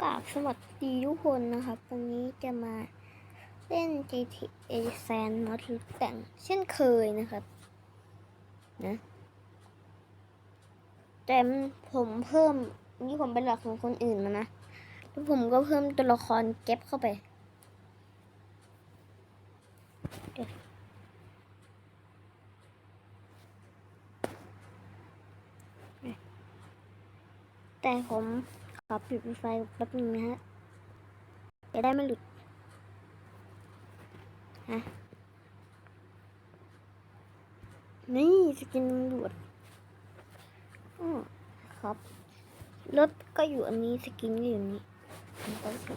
กราบสวัสดีทุกคนนะครับ วันนี้จะมาเล่น GTA San m o d แต่งเช่นเคยนะครับนะแต่ผมเพิ่มนี่ผมเป็นหลักของคนอื่นมานะแล้วผมก็เพิ่มตัวละครเก็บเข้าไปแต่ผม ขอปิดไฟแป๊บนึงนะฮะจะได้ไม่หลุดฮะนี่สกินตำรวจอ๋อครับรถก็อยู่อันนี้สกินก็อยู่นนี้ผมก็ดู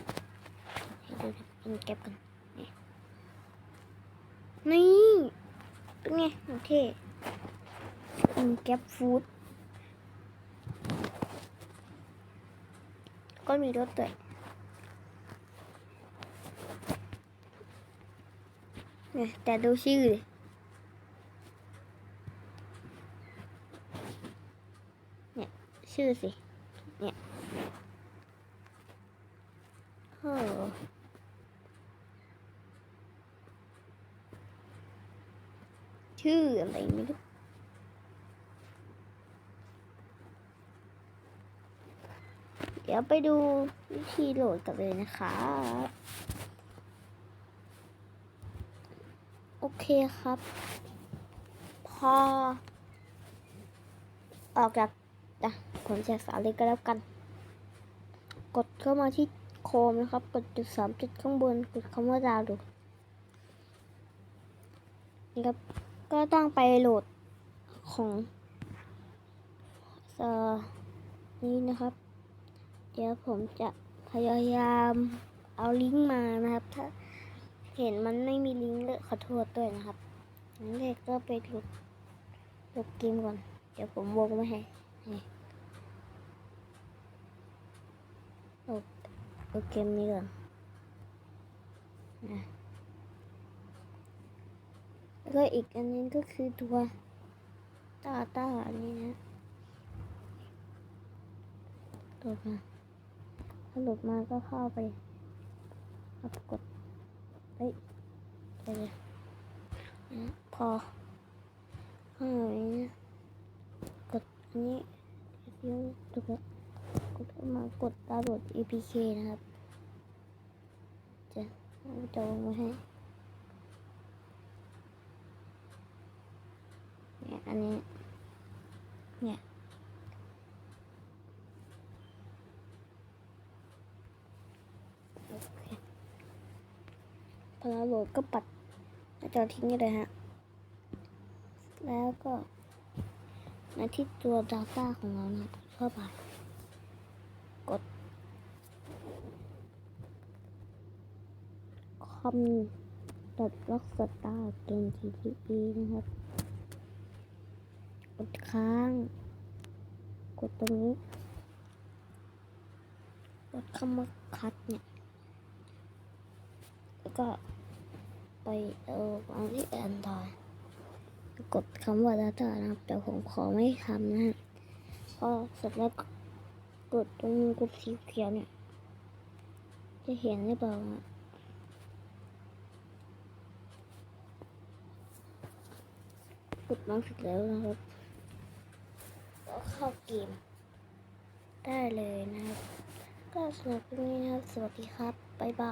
ให้ดูสกินแก็บกันนี่นี่เป็นไงโอเคสกินแก็บฟู้ด ก็มีรถด้วยเนี่ยแต่ดูชื่อดิเนี่ยชื่อสิ เนี่ยโอ้ชื่ออะไรไม่รู้ เดี๋ยวไปดูวิธีโหลดกันเลยนะคะ โอเคครับ พอ ออกจากอะผมจะสาเลยก็แล้วกัน กดเข้ามาที่โคมนะครับ กดจุดสามจุดข้างบน กดคำว่าดาวน์โหลดนี่ครับ ก็ต้องไปโหลดของเอ่อนี้นะครับ เดี๋ยวผมจะพยายามเอาลิงก์มานะครับ ถ้าเห็นมันไม่มีลิงก์เลยขอโทษด้วยนะครับงั้นเด็กก็ไปลดโหลดเกมก่อน เดี๋ยวผมวงไว้ให้นี่โหลดโหลดเกมนี้ก่อนนะแล้วก็อีกอันนึงก็คือตัวตาตาอันนี้นะตัวมา ถ้าหลุดมาก็เข้าไปกดเฮ้ยไปเลยนะพอข้างนี้นะกดอันนี้เดี๋ยวดูกกดเข้ามากดดาวน์โหลด APK นะครับ จะจะวางไว้ให้เนี่ยอันนี้เนี่ย พอเราโหลดก็ปัดหน้าจอทิ้งเลยฮะ แล้วก็มาที่ตัว Data ของเรานะเข้าไปกด คอมดอทล็อกสตาร์เกม GTE นะครับ กดค้าง กดตรงนี้ กดคำว่าคัดเนี่ย แล้วก็ ไปเอาวางที่แอนดรอยกดคำว่า Data นะครับ แต่ผมขอไม่ทำนะฮะพอเสร็จแล้วกดตรงกดสีเขียวเนี่ย จะเห็นหรือเปล่าอะกดน้องเสร็จแล้วนะครับก็เข้าเกม ได้เลยนะครับ ก็สำหรับวันนี้นะครับ สวัสดีครับ บ๊ายบาย